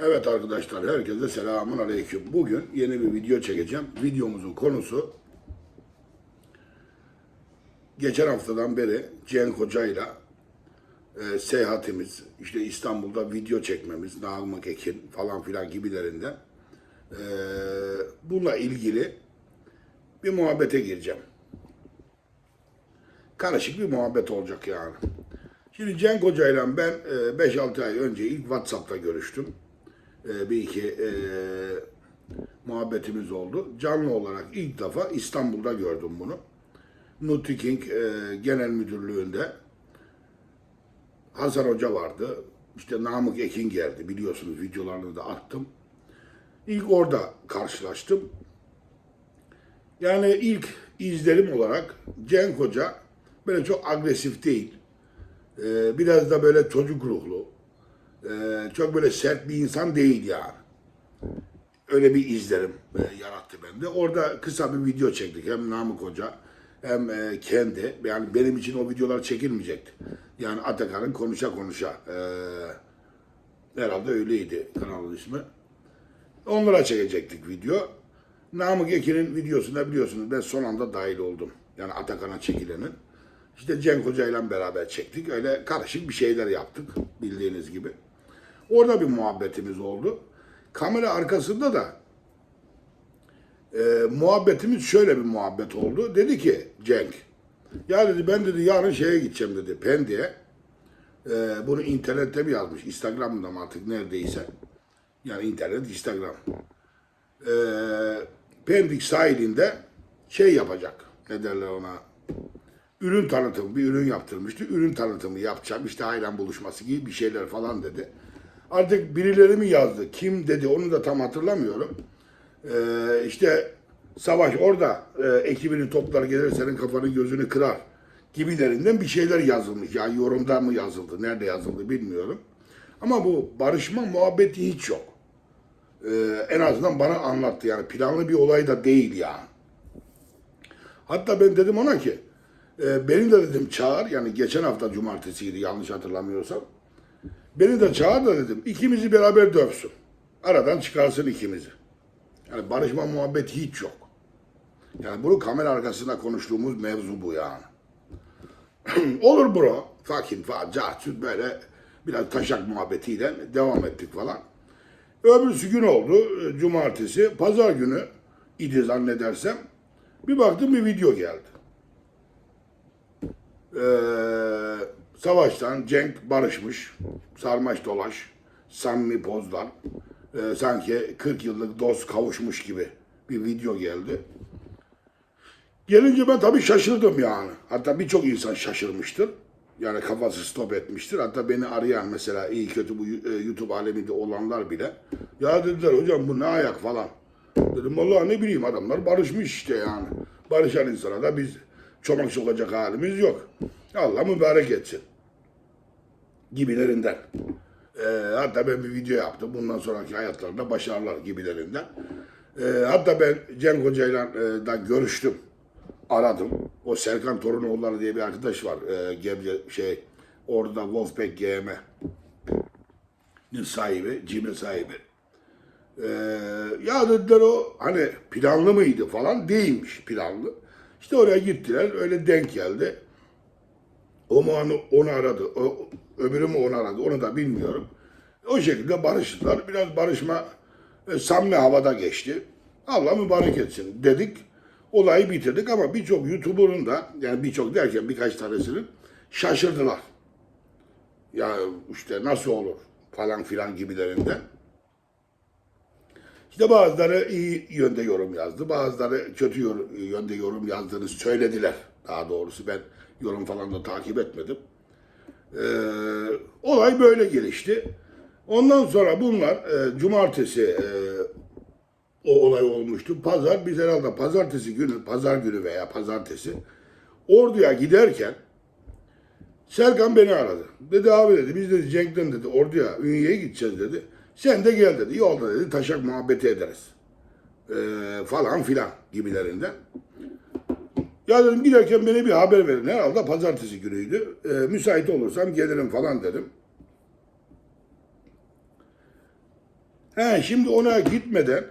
Evet arkadaşlar herkese selamun aleyküm. Bugün yeni bir video çekeceğim. Videomuzun konusu geçen haftadan beri Cenk Hoca'yla e, seyahatimiz, işte İstanbul'da video çekmemiz, Namık Ekin falan filan gibilerinden e, bununla ilgili bir muhabbete gireceğim. Karışık bir muhabbet olacak yani. Şimdi Cenk Hoca'yla ben e, 5-6 ay önce ilk WhatsApp'ta görüştüm. E, bir iki e, muhabbetimiz oldu. Canlı olarak ilk defa İstanbul'da gördüm bunu. Nutiking e, Genel Müdürlüğü'nde Hasan Hoca vardı. İşte Namık Ekin geldi. Biliyorsunuz videolarını da attım. İlk orada karşılaştım. Yani ilk izlenim olarak Cenk Hoca böyle çok agresif değil. Ee, biraz da böyle çocuk ruhlu. Ee, çok böyle sert bir insan değil yani. Öyle bir izlenim e, yarattı bende. Orada kısa bir video çektik. Hem Namık Hoca hem e, kendi. Yani benim için o videolar çekilmeyecekti. Yani Atakan'ın konuşa konuşa. e, herhalde öyleydi kanalın ismi. Onlara çekecektik video. Namık Ekin'in videosunda biliyorsunuz ben son anda dahil oldum. Yani Atakan'a çekilenin. İşte Cenk Hoca ile beraber çektik. Öyle karışık bir şeyler yaptık bildiğiniz gibi. Orada bir muhabbetimiz oldu. Kamera arkasında da e, muhabbetimiz şöyle bir muhabbet oldu. Dedi ki Cenk, ya dedi ben dedi yarın şeye gideceğim dedi Pendik'e. E, bunu internette mi yazmış, Instagram'da mı artık neredeyse. Yani internet, Instagram. E, Pendik sahilinde şey yapacak. Ne derler ona? ürün tanıtımı, bir ürün yaptırmıştı. Ürün tanıtımı yapacağım, işte hayran buluşması gibi bir şeyler falan dedi. Artık birileri mi yazdı, kim dedi onu da tam hatırlamıyorum. Ee, işte Savaş orada e, ekibini toplar gelir senin kafanı gözünü kırar gibilerinden bir şeyler yazılmış. Yani yorumda mı yazıldı, nerede yazıldı bilmiyorum. Ama bu barışma muhabbeti hiç yok. Ee, en azından bana anlattı yani planlı bir olay da değil yani. Hatta ben dedim ona ki e, beni de dedim çağır yani geçen hafta cumartesiydi yanlış hatırlamıyorsam. Beni de çağır da dedim ikimizi beraber dövsün. Aradan çıkarsın ikimizi. Yani barışma muhabbeti hiç yok. Yani bunu kamera arkasında konuştuğumuz mevzu bu yani. Olur bro. Fucking falan. Cahçut böyle biraz taşak muhabbetiyle devam ettik falan. Öbürsü gün oldu. e, Cumartesi. Pazar günü idi zannedersem. Bir baktım bir video geldi. Ee, savaştan Cenk barışmış. Sarmaş dolaş. Samimi pozlar. Ee, sanki 40 yıllık dost kavuşmuş gibi bir video geldi. Gelince ben tabii şaşırdım yani. Hatta birçok insan şaşırmıştır. Yani kafası stop etmiştir. Hatta beni arayan mesela iyi kötü bu e, YouTube aleminde olanlar bile. Ya dediler hocam bu ne ayak falan. Dedim vallahi ne bileyim adamlar barışmış işte yani. Barışan insana da biz çomak sokacak halimiz yok. Allah mübarek etsin. Gibilerinden. Ee, hatta ben bir video yaptım. Bundan sonraki hayatlarında başarılar gibilerinden. Ee, hatta ben Cenk Hoca'yla e, da görüştüm. Aradım. O Serkan Torunoğulları diye bir arkadaş var. E, Gebze şey orada Wolfpack GM'nin sahibi, Cimri sahibi. Ee, ya dediler o hani planlı mıydı falan değilmiş planlı. İşte oraya gittiler öyle denk geldi. O mu onu, onu aradı, o, öbürü mü onu aradı onu da bilmiyorum. O şekilde barıştılar. Biraz barışma e, samimi havada geçti. Allah mübarek etsin dedik. Olayı bitirdik ama birçok YouTuber'ın da yani birçok derken birkaç tanesinin şaşırdılar. Ya işte nasıl olur falan filan gibilerinden. İşte bazıları iyi yönde yorum yazdı, bazıları kötü yönde yorum yazdığını söylediler. Daha doğrusu ben yorum falan da takip etmedim. Ee, olay böyle gelişti. Ondan sonra bunlar e, cumartesi e, o olay olmuştu. Pazar biz herhalde pazartesi günü, pazar günü veya pazartesi orduya giderken Serkan beni aradı. Dedi abi dedi biz dedi Cenk'ten dedi orduya Ünye'ye gideceğiz dedi. Sen de gel dedi. Yolda dedi taşak muhabbeti ederiz. Ee, falan filan gibilerinden. Ya dedim giderken beni bir haber verin. Herhalde pazartesi günüydü. Ee, müsait olursam gelirim falan dedim. He, şimdi ona gitmeden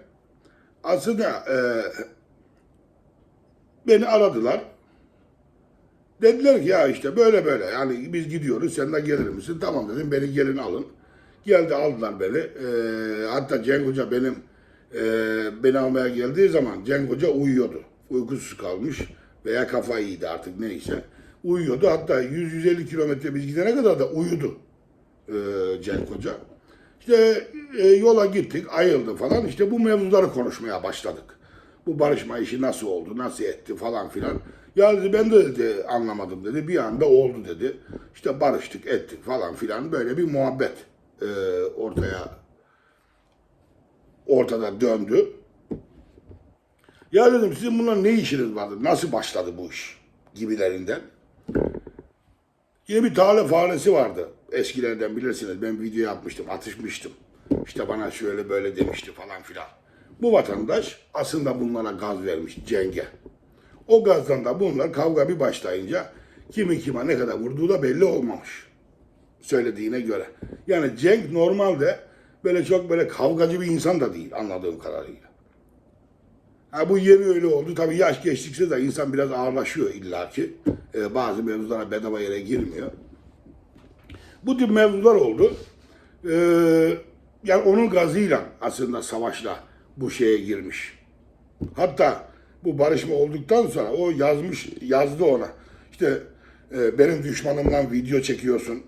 aslında e, beni aradılar. Dediler ki ya işte böyle böyle yani biz gidiyoruz sen de gelir misin? Tamam dedim beni gelin alın. Geldi aldılar beni. Ee, hatta Cenk Hoca benim e, beni almaya geldiği zaman Cenk Hoca uyuyordu. Uykusuz kalmış veya kafayı yedi artık neyse. Uyuyordu hatta 100-150 kilometre biz gidene kadar da uyudu e, Cenk Hoca. İşte e, yola gittik, ayıldı falan. İşte bu mevzuları konuşmaya başladık. Bu barışma işi nasıl oldu, nasıl etti falan filan. Ya dedi ben de dedi, anlamadım dedi. Bir anda oldu dedi. İşte barıştık, ettik falan filan. Böyle bir muhabbet e, ortaya ortada döndü. Ya dedim sizin bunlar ne işiniz vardı? Nasıl başladı bu iş? Gibilerinden. Yine bir tale faresi vardı. Eskilerden bilirsiniz. Ben video yapmıştım, atışmıştım. İşte bana şöyle böyle demişti falan filan. Bu vatandaş aslında bunlara gaz vermiş cenge. O gazdan da bunlar kavga bir başlayınca kimi kime ne kadar vurduğu da belli olmamış. Söylediğine göre. Yani Cenk normalde böyle çok böyle kavgacı bir insan da değil anladığım kadarıyla. Ha bu yeni öyle oldu. Tabii yaş geçtikçe de insan biraz ağırlaşıyor illaki. Ee, bazı mevzulara bedava yere girmiyor. Bu tip mevzular oldu. Ee, yani onun gazıyla aslında savaşla bu şeye girmiş. Hatta bu barışma olduktan sonra o yazmış, yazdı ona. İşte e, benim düşmanımdan video çekiyorsun.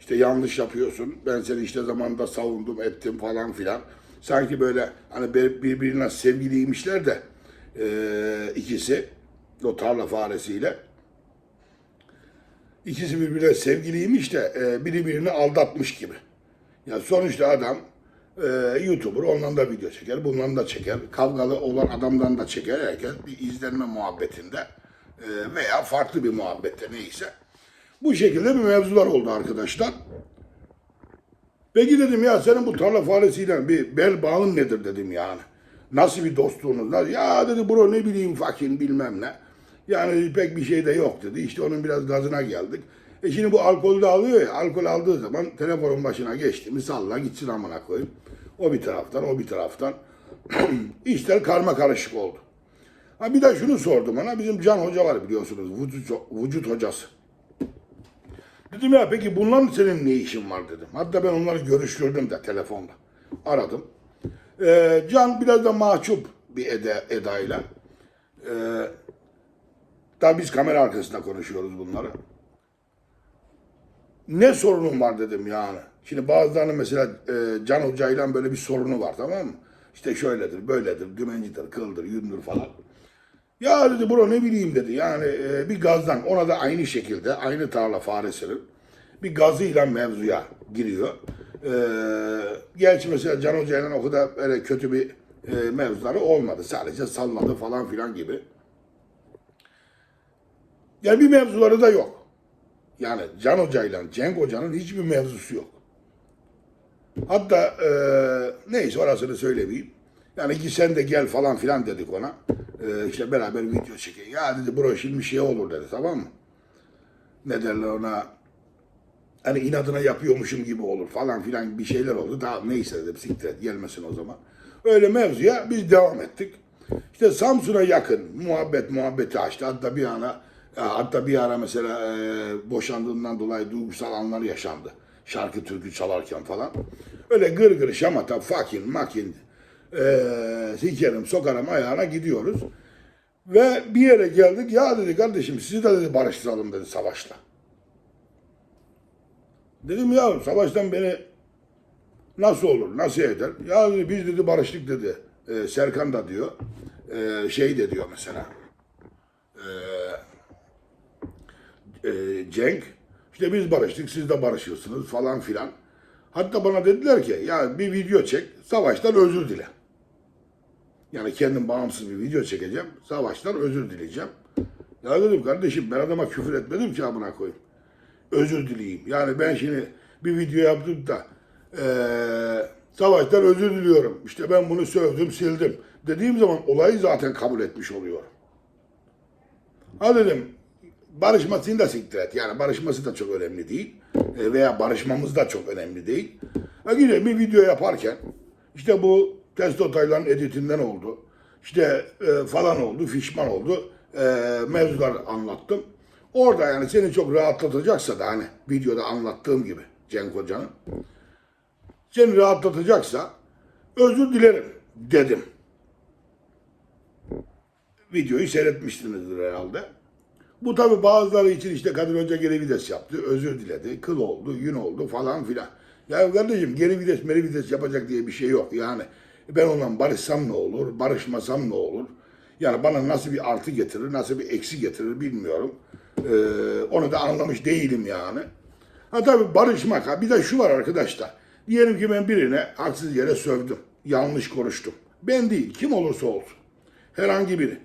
İşte yanlış yapıyorsun. Ben seni işte zamanında savundum, ettim falan filan. Sanki böyle hani bir- birbirine sevgiliymişler de e, ikisi o tarla faresiyle. İkisi birbirine sevgiliymiş de e, biri birini aldatmış gibi. Ya sonuçta adam e, YouTuber ondan da video çeker, bundan da çeker. Kavgalı olan adamdan da çeker. Herkes bir izlenme muhabbetinde e, veya farklı bir muhabbette neyse. Bu şekilde bir mevzular oldu arkadaşlar. Peki dedim ya senin bu tarla faresiyle bir bel bağın nedir dedim yani. Nasıl bir dostluğunuz? Nasıl? Ya dedi bro ne bileyim fakin bilmem ne. Yani pek bir şey de yok dedi. İşte onun biraz gazına geldik. E şimdi bu alkolü de alıyor ya. Alkol aldığı zaman telefonun başına geçti mi salla gitsin amına koyayım. O bir taraftan o bir taraftan. İşler karma karışık oldu. Ha bir de şunu sordum ona. Bizim Can Hoca var biliyorsunuz. Vücut, vücut hocası. Dedim ya peki bunların senin ne işin var dedim. Hatta ben onları görüştürdüm de telefonda. Aradım. Ee, Can biraz da mahcup bir eda, edayla. Ee, tabii biz kamera arkasında konuşuyoruz bunları. Ne sorunun var dedim yani. Şimdi bazılarının mesela e, Can Hoca'yla böyle bir sorunu var tamam mı? İşte şöyledir, böyledir, dümencidir, kıldır, yündür falan. Ya dedi bro ne bileyim dedi. Yani e, bir gazdan ona da aynı şekilde aynı tarla faresinin bir gazıyla mevzuya giriyor. E, gerçi mesela Can Hoca'yla o kadar öyle kötü bir e, mevzuları olmadı. Sadece salladı falan filan gibi. Yani bir mevzuları da yok. Yani Can Hoca'yla Cenk Hoca'nın hiçbir mevzusu yok. Hatta e, neyse orasını söylemeyeyim. Yani ki sen de gel falan filan dedik ona. E, işte beraber video çekin. Ya dedi bro şimdi şey olur dedi tamam mı? Ne derler ona? Hani inadına yapıyormuşum gibi olur falan filan bir şeyler oldu. Tamam neyse dedim siktir et gelmesin o zaman. Öyle mevzuya biz devam ettik. İşte Samsun'a yakın muhabbet muhabbeti açtı. Hatta bir ana ya hatta bir ara mesela e, boşandığından dolayı duygusal anlar yaşandı. Şarkı türkü çalarken falan. Öyle gır gır şamata, fakin, makin, e, sikerim, sokarım ayağına gidiyoruz. Ve bir yere geldik. Ya dedi kardeşim sizi de dedi barıştıralım dedi savaşla. Dedim ya savaştan beni nasıl olur, nasıl eder? Ya dedi, biz dedi barıştık dedi. E, Serkan da diyor. E, şey de diyor mesela. E, Cenk. İşte biz barıştık, siz de barışıyorsunuz falan filan. Hatta bana dediler ki ya bir video çek, savaştan özür dile. Yani kendim bağımsız bir video çekeceğim, savaştan özür dileyeceğim. Ya dedim kardeşim ben adama küfür etmedim ki amına koyayım. Özür dileyeyim. Yani ben şimdi bir video yaptım da eee savaştan özür diliyorum. İşte ben bunu sövdüm, sildim. Dediğim zaman olayı zaten kabul etmiş oluyorum. Ha dedim barışmasını da siktir et. Yani barışması da çok önemli değil. E, veya barışmamız da çok önemli değil. Ha güzel bir video yaparken İşte bu Testo Taylan editinden oldu. İşte e, falan oldu, fişman oldu. E, mevzular anlattım. Orada yani seni çok rahatlatacaksa da hani videoda anlattığım gibi Cenk Hoca'nın seni rahatlatacaksa özür dilerim dedim. Videoyu seyretmişsinizdir herhalde. Bu tabi bazıları için işte Kadir Hoca geri vites yaptı, özür diledi, kıl oldu, yün oldu falan filan. Ya kardeşim geri vites, meri vites yapacak diye bir şey yok. Yani ben ondan barışsam ne olur, barışmasam ne olur? Yani bana nasıl bir artı getirir, nasıl bir eksi getirir bilmiyorum. Ee, onu da anlamış değilim yani. Ha tabii barışmak. Ha bir de şu var arkadaşlar. Diyelim ki ben birine haksız yere sövdüm. Yanlış konuştum. Ben değil, kim olursa olsun. Herhangi biri.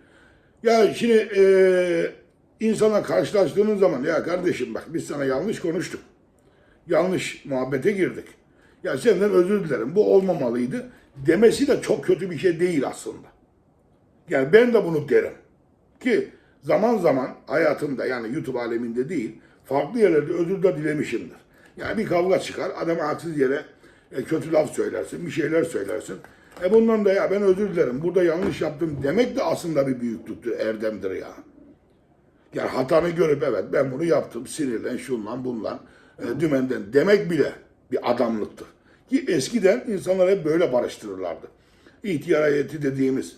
Ya şimdi eee insana karşılaştığınız zaman ya kardeşim bak biz sana yanlış konuştuk. Yanlış muhabbete girdik. Ya senden özür dilerim bu olmamalıydı. Demesi de çok kötü bir şey değil aslında. Yani ben de bunu derim. Ki zaman zaman hayatımda yani YouTube aleminde değil farklı yerlerde özür de dilemişimdir. Yani bir kavga çıkar adama haksız yere e, kötü laf söylersin bir şeyler söylersin. E bundan da ya ben özür dilerim burada yanlış yaptım demek de aslında bir büyüklüktür erdemdir ya. Yani hatanı görüp evet ben bunu yaptım sinirlen şundan bundan e, dümenden demek bile bir adamlıktır. Ki eskiden insanlar hep böyle barıştırırlardı. İhtiyar heyeti dediğimiz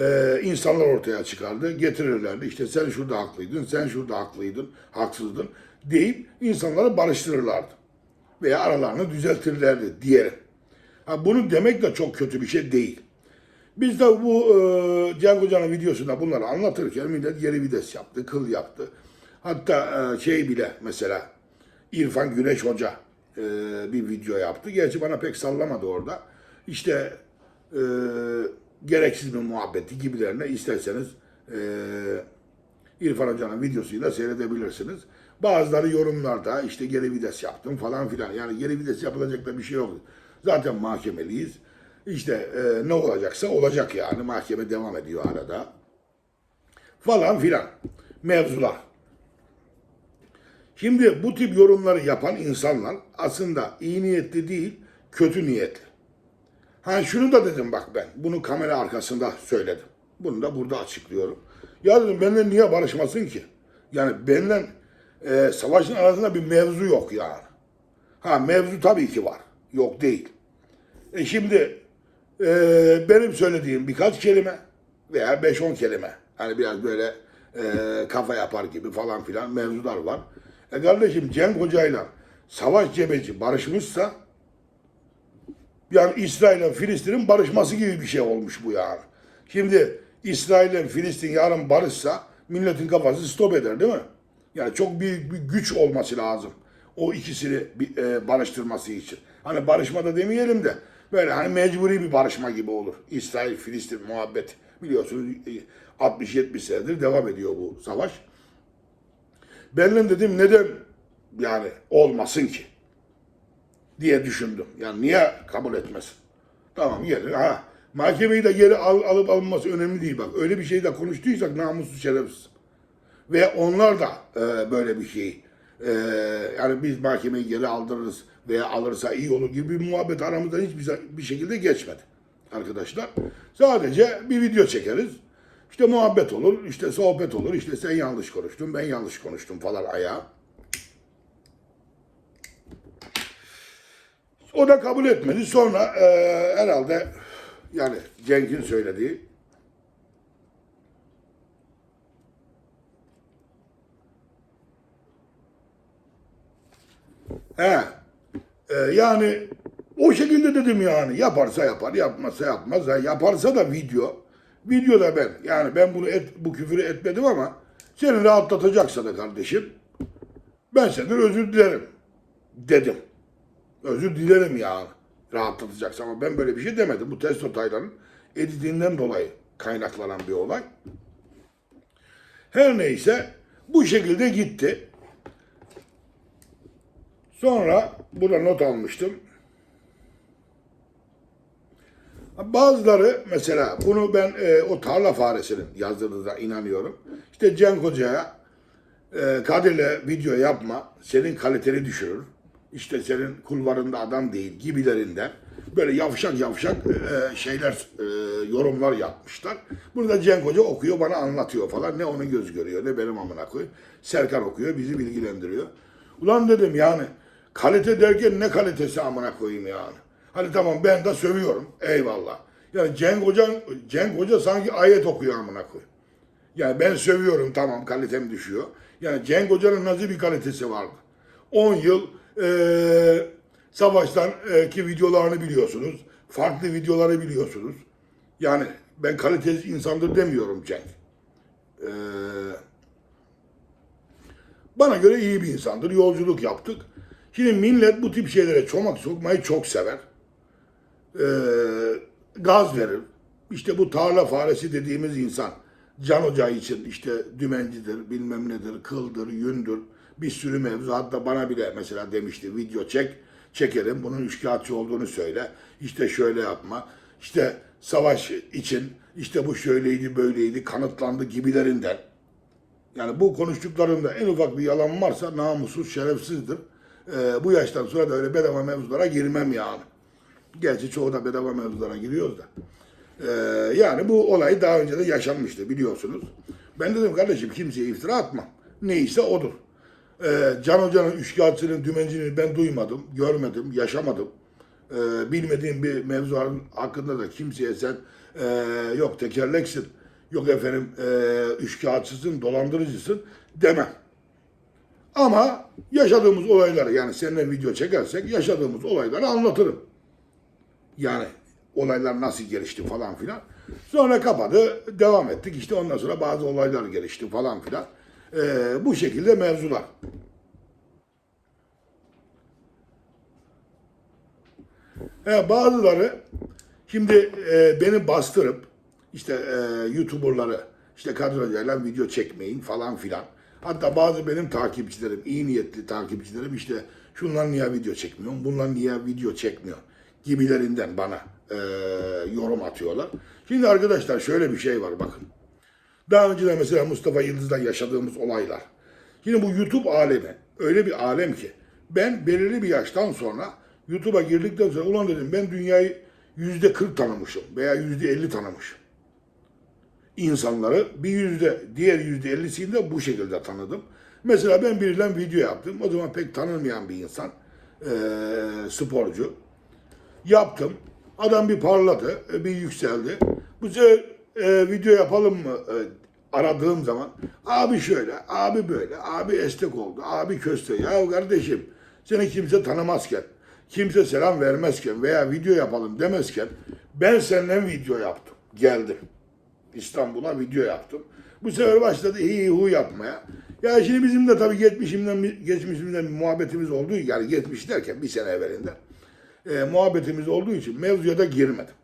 e, insanlar ortaya çıkardı, getirirlerdi. İşte sen şurada haklıydın, sen şurada haklıydın, haksızdın deyip insanları barıştırırlardı. Veya aralarını düzeltirlerdi diyelim. Ha, bunu demek de çok kötü bir şey değil. Biz de bu e, Cenk Hoca'nın videosunda bunları anlatırken millet geri vites yaptı, kıl yaptı. Hatta e, şey bile mesela İrfan Güneş Hoca e, bir video yaptı. Gerçi bana pek sallamadı orada. İşte e, gereksiz bir muhabbeti gibilerine isterseniz e, İrfan Hoca'nın videosuyla seyredebilirsiniz. Bazıları yorumlarda işte geri vites yaptım falan filan. Yani geri vites yapılacak da bir şey yok. Zaten mahkemeliyiz. İşte e, ne olacaksa olacak yani. Mahkeme devam ediyor arada. Falan filan. Mevzular. Şimdi bu tip yorumları yapan insanlar aslında iyi niyetli değil, kötü niyetli. Ha şunu da dedim bak ben. Bunu kamera arkasında söyledim. Bunu da burada açıklıyorum. Ya dedim benimle niye barışmasın ki? Yani benimle e, savaşın arasında bir mevzu yok yani. Ha mevzu tabii ki var. Yok değil. E şimdi e, benim söylediğim birkaç kelime veya 5-10 kelime. Hani biraz böyle e, kafa yapar gibi falan filan mevzular var. E kardeşim Cenk Hoca'yla Savaş Cebeci barışmışsa yani İsrail'le Filistin'in barışması gibi bir şey olmuş bu yani. Şimdi İsrail'le Filistin yarın barışsa milletin kafası stop eder değil mi? Yani çok büyük bir güç olması lazım. O ikisini e, barıştırması için. Hani barışma da demeyelim de böyle hani mecburi bir barışma gibi olur. İsrail-Filistin muhabbet biliyorsunuz e, 60-70 senedir devam ediyor bu savaş. Ben dedim neden yani olmasın ki? diye düşündüm. Yani niye kabul etmesin? Tamam gelir. Ha, mahkemeyi de geri al, alıp alınması önemli değil bak. Öyle bir şey de konuştuysak namussuz şerefsiz. Ve onlar da e, böyle bir şey e, yani biz mahkemeyi geri aldırırız veya alırsa iyi olur gibi bir muhabbet aramızdan hiçbir bir şekilde geçmedi arkadaşlar. Sadece bir video çekeriz. İşte muhabbet olur, işte sohbet olur, işte sen yanlış konuştun, ben yanlış konuştum falan ayağa. O da kabul etmedi. Sonra e, herhalde yani Cenk'in söylediği He. E, yani o şekilde dedim yani. Yaparsa yapar, yapmazsa yapmaz. Ha, yaparsa da video. Videoda ben. Yani ben bunu et, bu küfürü etmedim ama seni rahatlatacaksa da kardeşim ben senden özür dilerim dedim. Özür dilerim ya rahatlatacaksa ama ben böyle bir şey demedim. Bu Testo Taylan'ın editinden dolayı kaynaklanan bir olay. Her neyse bu şekilde gitti. Sonra burada not almıştım. Bazıları mesela bunu ben e, o tarla faresinin yazdığınıza inanıyorum. İşte Cenk Hoca'ya e, Kadir'le video yapma senin kaliteni düşürür. İşte senin kulvarında adam değil gibilerinden böyle yavşak yavşak e, şeyler, e, yorumlar yapmışlar. Bunu da Cenk Hoca okuyor, bana anlatıyor falan. Ne onun göz görüyor, ne benim amına koyuyor. Serkan okuyor, bizi bilgilendiriyor. Ulan dedim yani, kalite derken ne kalitesi amına koyayım yani. Hadi tamam ben de sövüyorum, eyvallah. Yani Cenk Hoca, Cenk Hoca sanki ayet okuyor amına koyayım. Yani ben sövüyorum tamam kalitem düşüyor. Yani Cenk Hoca'nın nasıl bir kalitesi vardı? 10 yıl eee savaştan eee, ki videolarını biliyorsunuz. Farklı videoları biliyorsunuz. Yani ben kalitesiz insandır demiyorum Cenk. Eee, bana göre iyi bir insandır. Yolculuk yaptık. Şimdi millet bu tip şeylere çomak sokmayı çok sever. Eee, gaz verir. İşte bu tarla faresi dediğimiz insan. Can Hoca için işte dümencidir, bilmem nedir, kıldır, yündür. Bir sürü mevzu. Hatta bana bile mesela demişti video çek, çekerim. Bunun üçkağıtçı olduğunu söyle. İşte şöyle yapma. İşte savaş için işte bu şöyleydi böyleydi kanıtlandı gibilerinden. Yani bu konuştuklarında en ufak bir yalan varsa namussuz, şerefsizdir. Ee, bu yaştan sonra da öyle bedava mevzulara girmem yani. Gerçi çoğu da bedava mevzulara giriyoruz da. Ee, yani bu olay daha önce de yaşanmıştı biliyorsunuz. Ben dedim kardeşim kimseye iftira atmam. Neyse odur. Ee, Can Hoca'nın üçkağıtçının, dümencinin ben duymadım, görmedim, yaşamadım. Ee, bilmediğim bir mevzuların hakkında da kimseye sen e, yok tekerleksin, yok efendim e, üçkağıtçısın, dolandırıcısın demem. Ama yaşadığımız olayları yani seninle video çekersek yaşadığımız olayları anlatırım. Yani olaylar nasıl gelişti falan filan. Sonra kapadı, devam ettik. İşte ondan sonra bazı olaylar gelişti falan filan. Ee, bu şekilde mevzular. He, bazıları şimdi e, beni bastırıp işte e, YouTuber'ları işte Kadir Hoca'yla video çekmeyin falan filan. Hatta bazı benim takipçilerim, iyi niyetli takipçilerim işte şunlar niye video çekmiyor, bunlar niye video çekmiyor gibilerinden bana e, yorum atıyorlar. Şimdi arkadaşlar şöyle bir şey var bakın. Daha önce de mesela Mustafa Yıldız'la yaşadığımız olaylar. Şimdi bu YouTube alemi öyle bir alem ki ben belirli bir yaştan sonra YouTube'a girdikten sonra ulan dedim ben dünyayı yüzde 40 tanımışım veya yüzde 50 tanımışım. İnsanları bir yüzde, diğer yüzde 50'sini de bu şekilde tanıdım. Mesela ben biriyle video yaptım. O zaman pek tanınmayan bir insan, eee, sporcu. Yaptım. Adam bir parladı, e, bir yükseldi. Bu sefer e, video yapalım mı e, aradığım zaman abi şöyle, abi böyle, abi estek oldu, abi köste. Ya kardeşim seni kimse tanımazken, kimse selam vermezken veya video yapalım demezken ben seninle video yaptım. Geldim. İstanbul'a video yaptım. Bu sefer başladı hi hu yapmaya. Ya şimdi bizim de tabii geçmişimden, geçmişimizden bir muhabbetimiz olduğu yani geçmiş derken bir sene evvelinde e, muhabbetimiz olduğu için mevzuya da girmedim.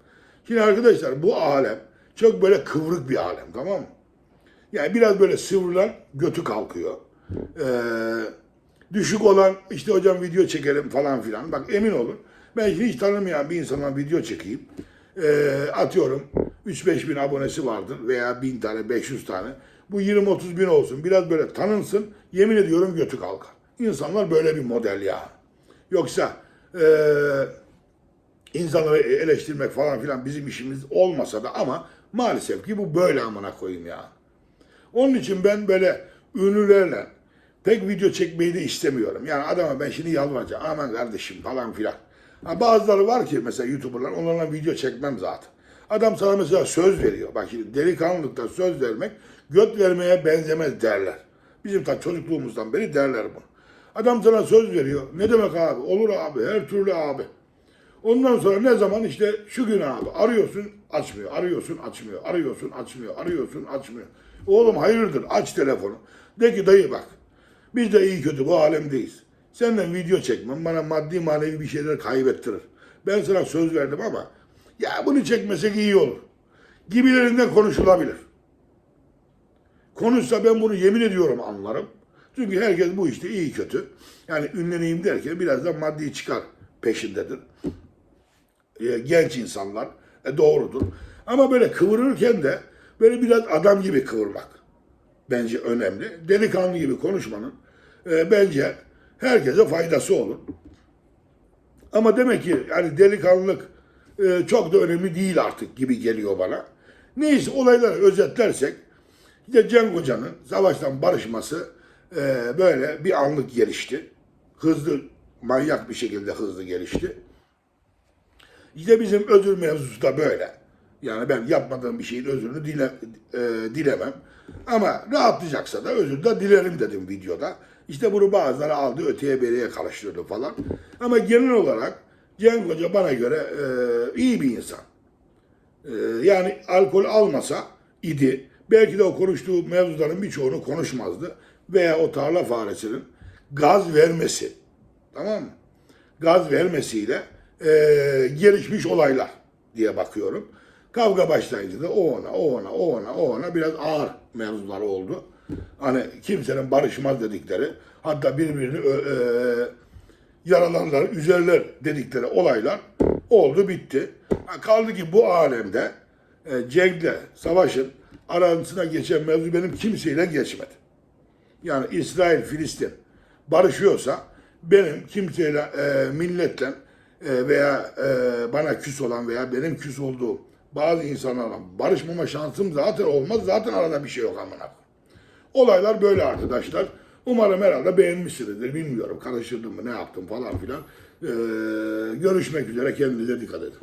Şimdi arkadaşlar bu alem çok böyle kıvrık bir alem tamam mı? Yani biraz böyle sıvrılan götü kalkıyor. Ee, düşük olan işte hocam video çekelim falan filan. Bak emin olun ben hiç tanımayan bir insana video çekeyim. Ee, atıyorum 3-5 bin abonesi vardır veya 1000 tane 500 tane. Bu 20-30 bin olsun biraz böyle tanınsın yemin ediyorum götü kalkar. İnsanlar böyle bir model ya. Yoksa eee insanları eleştirmek falan filan bizim işimiz olmasa da ama maalesef ki bu böyle amına koyayım ya. Onun için ben böyle ünlülerle pek video çekmeyi de istemiyorum. Yani adama ben şimdi yalvaracağım. Aman kardeşim falan filan. Ha, bazıları var ki mesela YouTuber'lar onlarla video çekmem zaten. Adam sana mesela söz veriyor. Bak şimdi delikanlılıkta söz vermek göt vermeye benzemez derler. Bizim ta çocukluğumuzdan beri derler bunu. Adam sana söz veriyor. Ne demek abi? Olur abi. Her türlü abi. Ondan sonra ne zaman işte şu gün abi arıyorsun açmıyor, arıyorsun açmıyor, arıyorsun açmıyor, arıyorsun açmıyor. Oğlum hayırdır aç telefonu. De ki dayı bak biz de iyi kötü bu alemdeyiz. Senden video çekmem bana maddi manevi bir şeyler kaybettirir. Ben sana söz verdim ama ya bunu çekmesek iyi olur. Gibilerinden konuşulabilir. Konuşsa ben bunu yemin ediyorum anlarım. Çünkü herkes bu işte iyi kötü. Yani ünleneyim derken biraz da maddi çıkar peşindedir e, genç insanlar. E, doğrudur. Ama böyle kıvırırken de böyle biraz adam gibi kıvırmak bence önemli. Delikanlı gibi konuşmanın e, bence herkese faydası olur. Ama demek ki yani delikanlılık e, çok da önemli değil artık gibi geliyor bana. Neyse olayları özetlersek işte Cenk Hoca'nın savaştan barışması e, böyle bir anlık gelişti. Hızlı, manyak bir şekilde hızlı gelişti. İşte bizim özür mevzusu da böyle. Yani ben yapmadığım bir şeyin özrünü dile, e, dilemem. Ama rahatlayacaksa da özür de dilerim dedim videoda. İşte bunu bazıları aldı öteye beriye karıştırdı falan. Ama genel olarak Cenk Hoca bana göre e, iyi bir insan. E, yani alkol almasa idi. Belki de o konuştuğu mevzuların birçoğunu konuşmazdı. Veya o tarla faresinin gaz vermesi. Tamam mı? Gaz vermesiyle e, gelişmiş olaylar diye bakıyorum. Kavga başlayınca da o ona, o ona, o ona, o ona biraz ağır mevzular oldu. Hani kimsenin barışmaz dedikleri, hatta birbirini ö- e, yaralarlar, üzerler dedikleri olaylar oldu bitti. Kaldı ki bu alemde e, Cenk'le Savaş'ın arasına geçen mevzu benim kimseyle geçmedi. Yani İsrail, Filistin barışıyorsa benim kimseyle, e, milletle e, veya e, bana küs olan veya benim küs olduğum bazı insanlarla barışmama şansım zaten olmaz. Zaten arada bir şey yok amına. Olaylar böyle arkadaşlar. Umarım herhalde beğenmişsinizdir. Bilmiyorum. Karıştırdım mı, ne yaptım falan filan. E, görüşmek üzere. Kendinize dikkat edin.